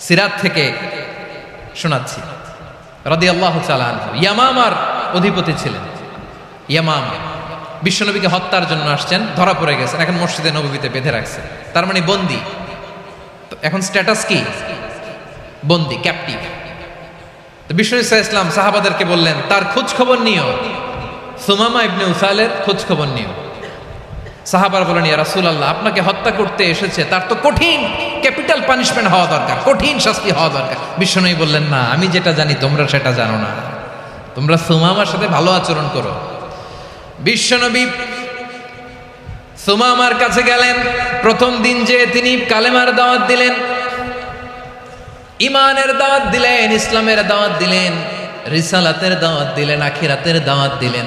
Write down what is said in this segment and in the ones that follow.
সিরাত থেকে শোনাচ্ছি। রাদিয়াল্লাহু তাআলা আনহু। ইয়ামামার অধিপতি ছিলেন। ইয়ামাম বিশ্বনবীকে হত্যার জন্য আসছেন, ধরা পড়ে গেছেন, এখন মসজিদে নববীতে বেঁধে রাখছে তার মানে বন্দি। এখন স্ট্যাটাস কি? বন্দি ক্যাপটিভ তো বিষ্ণু ইসা ইসলাম সাহাবাদেরকে বললেন, তার খোঁজ খবর নিও। সুমামা ইবনে উসালের খোঁজ খবর নিও। সাহাবার বলেন ইয়া রাসূল আল্লাহ আপনাকে হত্যা করতে এসেছে, তার তো কঠিন। ক্যাপিটাল পানিশমেন্ট হওয়া দরকার, কঠিন শাস্তি হওয়া দরকার। বিষ্ণু বললেন, না, আমি যেটা জানি, তোমরা সেটা জানো না। তোমরা সুমামার সাথে ভালো আচরণ করো। বিশ্বনবী সুমামার কাছে গেলেন। প্রথম দিন যে তিনি কালেমার দাওয়াত দিলেন ইমানের দাওয়াত দিলেন, ইসলামের দাওয়াত দিলেন, রিসালাতের দাওয়াত দিলেন, আখিরাতের দাওয়াত দিলেন।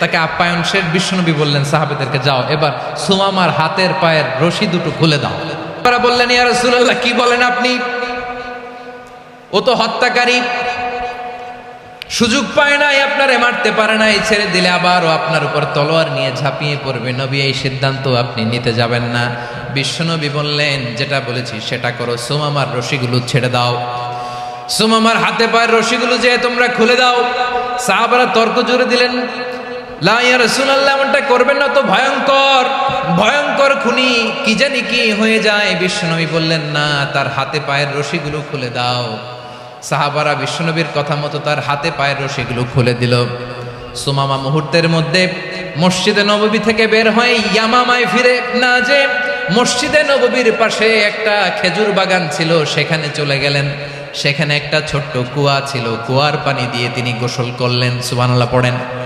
তাকে আপ্যায়ন শেষ বিশ্বনবী বললেন, সাহাবেদেরকে যাও, এবার সুমামার হাতের পায়ের রশি দুটো খুলে দাও। তারা বললেন, ইয়া রাসূলুল্লাহ, কি বলেন আপনি? ও তো হত্যাকারী। সুযোগ পায় নাই, আপনারে মারতে পারে নাই, ছেড়ে দিলে আবারও আপনার উপর তলোয়ার নিয়ে ঝাঁপিয়ে পড়বে। নবী, এই সিদ্ধান্ত আপনি নিতে যাবেন না। বিশ্বনবী বললেন, যেটা বলেছি, সেটা করো। সোমামার রশিগুলো ছেড়ে দাও। সোমামার হাতে পায়ের রশিগুলো যে তোমরা খুলে দাও। সাহাবারা তর্ক জুড়ে দিলেন লাইয়া করবেন না তো ভয়ঙ্কর। ভয়ঙ্কর খুনি কি হয়ে যায়। বললেন, না, তার হাতে পায়ের রশিগুলো খুলে দাও। সাহাবারা কথা মতো তার হাতে পায়ের রশিগুলো খুলে দিল। সুমামা মুহূর্তের মধ্যে মসজিদে নববী থেকে বের হয়ে ইয়ামামায় ফিরে না যে মসজিদে নববীর পাশে একটা খেজুর বাগান ছিল, সেখানে চলে গেলেন। সেখানে একটা ছোট্ট কুয়া ছিল। কুয়ার পানি দিয়ে তিনি গোসল করলেন। সুবানাল্লাহ পড়েন।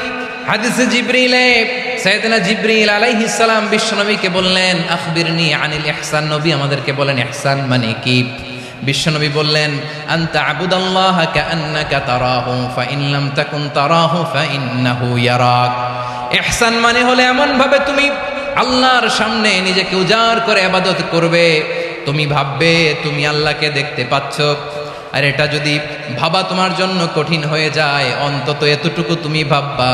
হাদিসে জিব্রিলে সাইয়েদনা জিব্রিল আলাইহিস সালাম বিশ্বনবীকে বললেন, আখবিরনি আনিল ইহসান। নবী আমাদেরকে বলেন, ইহসান মানে কি? বিশ্বনবী বললেন, আনতা আবুদাল্লাহ কাআন্নাকা তারাহু, ফাইন লাম তাকুন তারাহু, ফাইন্নাহু ইয়ারাক। ইহসান মানে হলো এমন ভাবে তুমি আল্লাহর সামনে নিজেকে উজাড় করে আবাদত করবে। তুমি ভাববে তুমি আল্লাহকে দেখতে পাচ্ছ। আর এটা যদি ভাবা তোমার জন্য কঠিন হয়ে যায়, অন্তত এতটুকু তুমি ভাববা।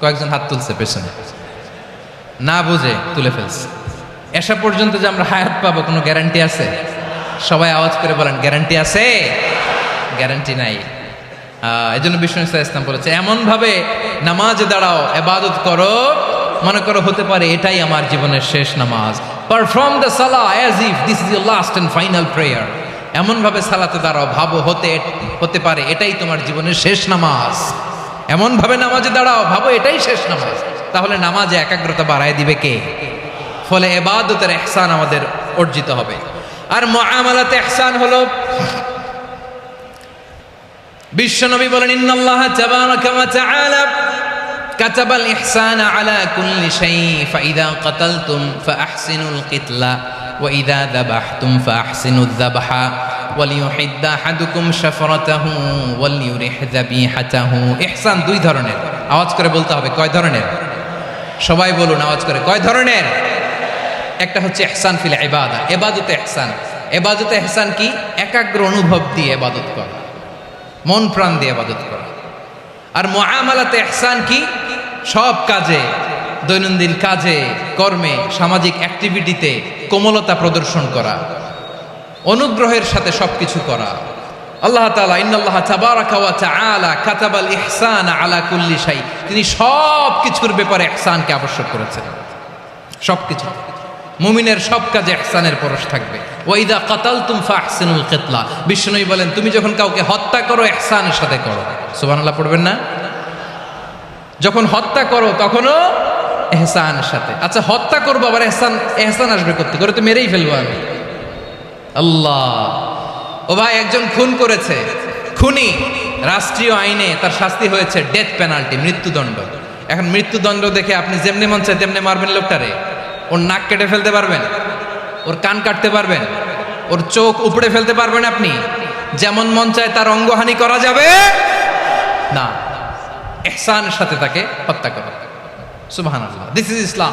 কয়েকজন হাত তুলছে পেছনে। না বুঝে তুলে ফেলছে। এসা পর্যন্ত যে আমরা হায়াত পাবো, কোনো গ্যারান্টি আছে? সবাই আওয়াজ করে বলেন গ্যারান্টি আছে? গ্যারান্টি নাই। এই জন্য বিষ্ণু ইসলাম বলেছে, এমনভাবে নামাজে দাঁড়াও, এবাদত করো, মনে করো হতে পারে এটাই আমার জীবনের শেষ নামাজ। পারফর্ম দ্য সালা as if this is your last and final prayer এমনভাবে সালাতে দাঁড়াও, ভাবো হতে হতে পারে এটাই তোমার জীবনের শেষ নামাজ। এমনভাবে নামাজে দাঁড়াও ভাবো এটাই শেষ নামাজ তাহলে নামাজে একাগ্রতা বাড়ায় দিবে কে ফলে এবাদতের এহসান আমাদের অর্জিত হবে আর মুআমালাতে ইহসান হলো বিশ্বনবী বলেন ইন্নাল্লাহ তাবারাকা ওয়া তাআলা كتب الإحسان على كل شيء فإذا قتلتم فأحسنوا القتلة وإذا ذبحتم فأحسنوا الذبح ওয়ালিউহিদ্দা দুই ধরনের। আওয়াজ করে বলতে হবে, কয় ধরনের? সবাই বলুন, আওয়াজ করে, কয় ধরনের? একটা হচ্ছে এহসান ফিল এবাদা এবাদতে এহসান এবাদতে এহসান কি? একাগ্র অনুভব দিয়ে এবাদত করা। মন প্রাণ দিয়ে এবাদত করা। আর মহামালাতে এহসান কি? সব কাজে, দৈনন্দিন কাজে, কর্মে, সামাজিক অ্যাক্টিভিটিতে কোমলতা প্রদর্শন করা। অনুগ্রহের সাথে সবকিছু করা। আল্লাহ তাবারাকা ওয়া তাআলা কাতাবাল ইহসান আলা কুল্লি শাই। তিনি সব কিছুর ব্যাপারে ইহসানকে আবশ্যক করেছেন। সবকিছু। মুমিনের সব কাজে ইহসানের পরশ থাকবে। ওয়াইদা কাতালতুম ফাহসিনুল কিতলা। বিষ্ণুই বলেন, তুমি যখন কাউকে হত্যা করো, ইহসানের সাথে করো। সুবহানাল্লাহ পড়বেন না? যখন হত্যা করো, তখনও এহসানের সাথে। আচ্ছা হত্যা করব, আবার এহসান এহসান আসবে করতে করে তো মেরেই ফেলব আমি। আল্লাহ। ও ভাই, একজন খুন করেছে। খুনি রাষ্ট্রীয় আইনে তার শাস্তি হয়েছে ডেথ পেনাল্টি মৃত্যুদণ্ড। এখন মৃত্যুদণ্ড দেখে আপনি যেমনি মন চায় তেমনি মারবেন লোকটারে। ওর নাক কেটে ফেলতে পারবেন, ওর কান কাটতে পারবেন, ওর চোখ উপড়ে ফেলতে পারবেন আপনি। যেমন মন চায় তার অঙ্গহানি করা যাবে, না, এহসানের সাথে তাকে হত্যা করা। আল্লাহ this is Islam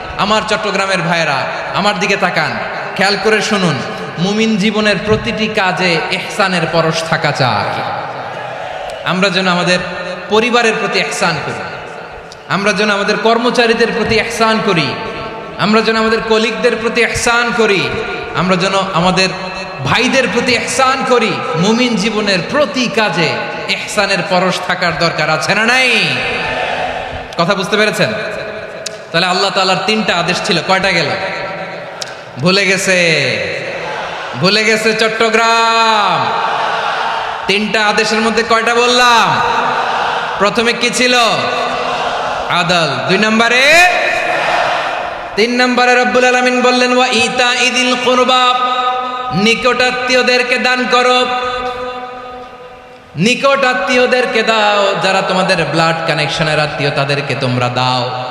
আমার চট্টগ্রামের ভাইয়েরা, আমার দিকে তাকান। খেয়াল করে শুনুন, মুমিন জীবনের প্রতিটি কাজে এহসানের পরশ থাকা চাই। আমরা যেন আমাদের পরিবারের প্রতি এহসান করি। আমরা যেন আমাদের কর্মচারীদের প্রতি এহসান করি। আমরা যেন আমাদের কলিগদের প্রতি এহসান করি। আমরা যেন আমাদের ভাইদের প্রতি এহসান করি। মুমিন জীবনের প্রতি কাজে এহসানের পরশ থাকার দরকার আছে না নাই? কথা বুঝতে পেরেছেন? তাহলে আল্লাহ তালার তিনটা আদেশ ছিল। কয়টা গেল? ভুলে গেছে। ভুলে গেছে চট্টগ্রাম। তিনটা আদেশের মধ্যে কয়টা বললাম? প্রথমে কি ছিল? আদল। দুই নম্বরে? তিন নম্বরে রব্বুল আলমিন বললেন, ওয়া ইতা ইদিল কুরবা। নিকটাত্মীয়দেরকে দান করো। নিকট আত্মীয়দেরকে দাও, যারা তোমাদের ব্লাড কানেকশনের আত্মীয়, তাদেরকে তোমরা দাও।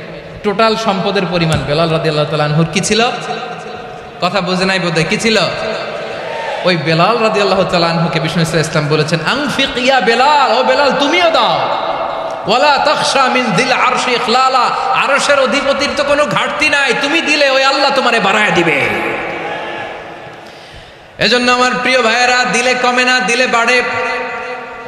টোটাল সম্পদের পরিমাণ বেলাল রাদি আল্লাহ তালানহুর কি ছিল? কথা বুঝে নাই বোধহয়, কি ছিল? ওই বেলাল রাদি আল্লাহ তালানহুকে বিষ্ণু ইসলাম বলেছেন, আংফিক ইয়া বেলাল, ও বেলাল, তুমিও দাও। ওয়ালা তখশা মিন দিল আরশে ইখলালা, আরশের অধিপতির তো কোনো ঘাটতি নাই, তুমি দিলে ওই আল্লাহ তোমারে বাড়ায় দিবে। এজন্য আমার প্রিয় ভাইয়েরা, দিলে কমে না, দিলে বাড়ে।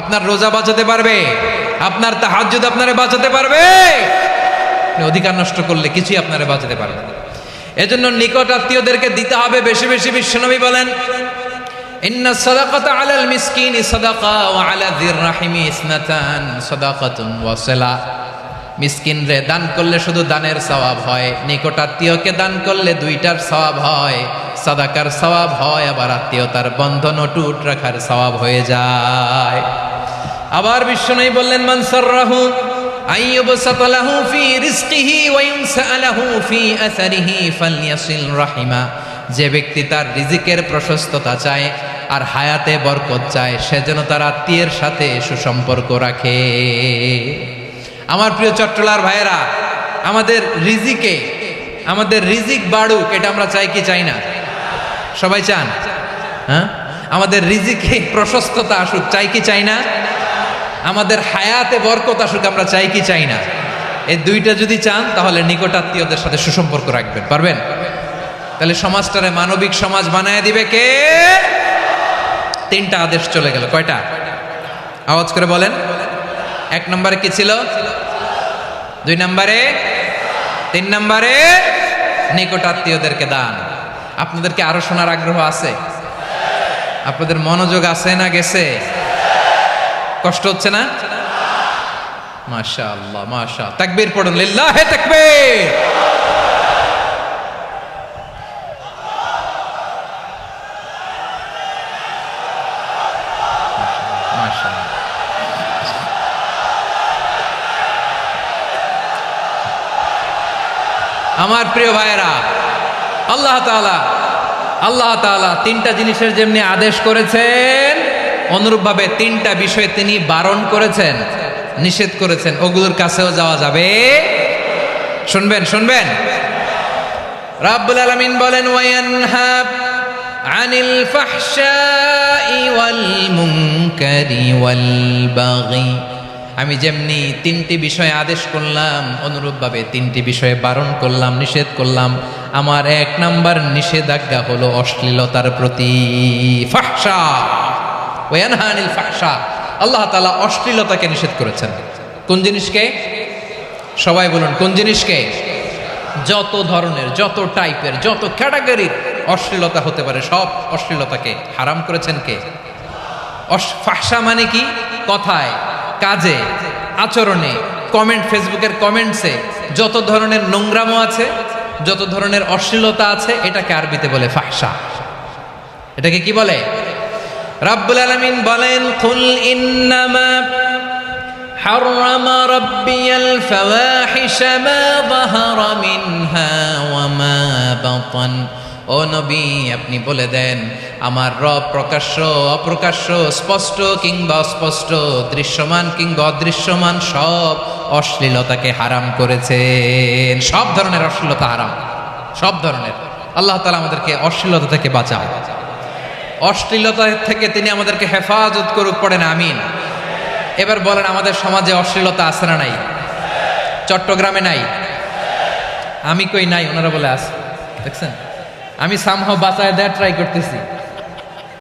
আপনার রোজা বাঁচাতে পারবে। আপনার তাহাজ্জুদ আপনারে বাঁচাতে পারবে। অধিকার নষ্ট করলে কিছুই আপনারা বাঁচাতে পারবে এজন্য নিকট আত্মীয়দেরকে দিতে হবে বেশি বেশি বিশ্বনবী বলেন, ইন্না আলাল ওয়া আলা মিসকিন রে দান করলে শুধু দানের সওয়াব হয় নিকট আত্মীয়কে দান করলে দুইটার সওয়াব হয়, সাদাকার সওয়াব হয়, আবার আত্মীয়তার বন্ধন অটুট রাখার সওয়াব হয়ে যায়। আবার বিশ্বনবী বললেন, মান আইয়ুবসাত লাহু ফি যে ব্যক্তি তার রিজিকের প্রশস্ততা চায় আর হায়াতে বরকত চায়, সে যেন তার আত্মীয়ের সাথে সুসম্পর্ক রাখে। আমার প্রিয় চট্টলার ভাইয়েরা, আমাদের রিজিকে, আমাদের রিজিক বাড়ুক, এটা আমরা চাই কি চাই না? সবাই চান? হ্যাঁ? আমাদের রিজিকে প্রশস্ততা আসুক, চাই কি চাই না? আমাদের হায়াতে বরকত আসুক, আমরা চাই কি চাই না? এই দুইটা যদি চান, তাহলে নিকটাত্মীয়দের সাথে সুসম্পর্ক রাখবেন, পারবেন? তাহলে সমাজটারে মানবিক সমাজ বানায় দিবে কে? তিনটা আদেশ চলে গেল, কয়টা? আওয়াজ করে বলেন। এক নম্বরে কি ছিল? দুই নম্বরে? তিন নম্বরে? নিকটাত্মীয়দেরকে দান। আপনাদেরকে আরও শোনার আগ্রহ আছে? আপনাদের মনোযোগ আছে না গেছে? কষ্ট হচ্ছে না? মাশা আল্লাহ মাশা তাকবীর পড়ুন। লিল্লাহে তাকবীর! আমার প্রিয় ভাইয়েরা, আল্লাহ তাআলা আল্লাহ তাআলা তিনটা জিনিসের যেমনি আদেশ করেছেন, অনুরূপভাবে তিনটা বিষয়ে তিনি বারণ করেছেন, নিষেধ করেছেন, ওগুলোর কাছেও যাওয়া যাবে। শুনবেন শুনবেন? রাব্বুল আলামিন বলেন ওয়ায়ানহা আনিল ফাহশাই ওয়াল মুনকারি ওয়াল বাগি। আমি যেমনি তিনটি বিষয়ে আদেশ করলাম, অনুরূপভাবে তিনটি বিষয়ে বারণ করলাম, নিষেধ করলাম, আমার এক নাম্বার নিষেধাজ্ঞা হলো অশ্লীলতার প্রতি আল্লাহ তালা অশ্লীলতাকে নিষেধ করেছেন। কোন জিনিসকে? সবাই বলুন, কোন জিনিসকে? যত ধরনের, যত টাইপের, যত ক্যাটাগরির অশ্লীলতা হতে পারে, সব অশ্লীলতাকে হারাম করেছেন কে? ফাহসা মানে কি? কথায়। কাজে আচরণে কমেন্ট ফেসবুকের কমেন্টসে যত ধরনের নোংরামো আছে যত ধরনের অশ্লীলতা আছে এটাকে আরবিতে বলে ফাহসা এটাকে কি বলে রাব্বুল আলামিন বলেন কুল ইন্নামা حرم ربي الفواحش ما ظهر منها وما بطن ও নবী, আপনি বলে দেন, আমার রব প্রকাশ্য, অপ্রকাশ্য, স্পষ্ট কিংবা অস্পষ্ট, দৃশ্যমান কিংবা অদৃশ্যমান, সব অশ্লীলতাকে হারাম করেছেন। সব ধরনের অশ্লীলতা হারাম। সব ধরনের। আল্লাহ তালা আমাদেরকে অশ্লীলতা থেকে বাঁচাও। অশ্লীলতা থেকে তিনি আমাদেরকে হেফাজত করুক, পড়েন, আমিন। এবার বলেন, আমাদের সমাজে অশ্লীলতা আছে না নাই? চট্টগ্রামে নাই? আমি কই নাই? ওনারা বলে আস দেখছেন? আমি সামহাও বাঁচায় দেওয়ার ট্রাই করতেছি।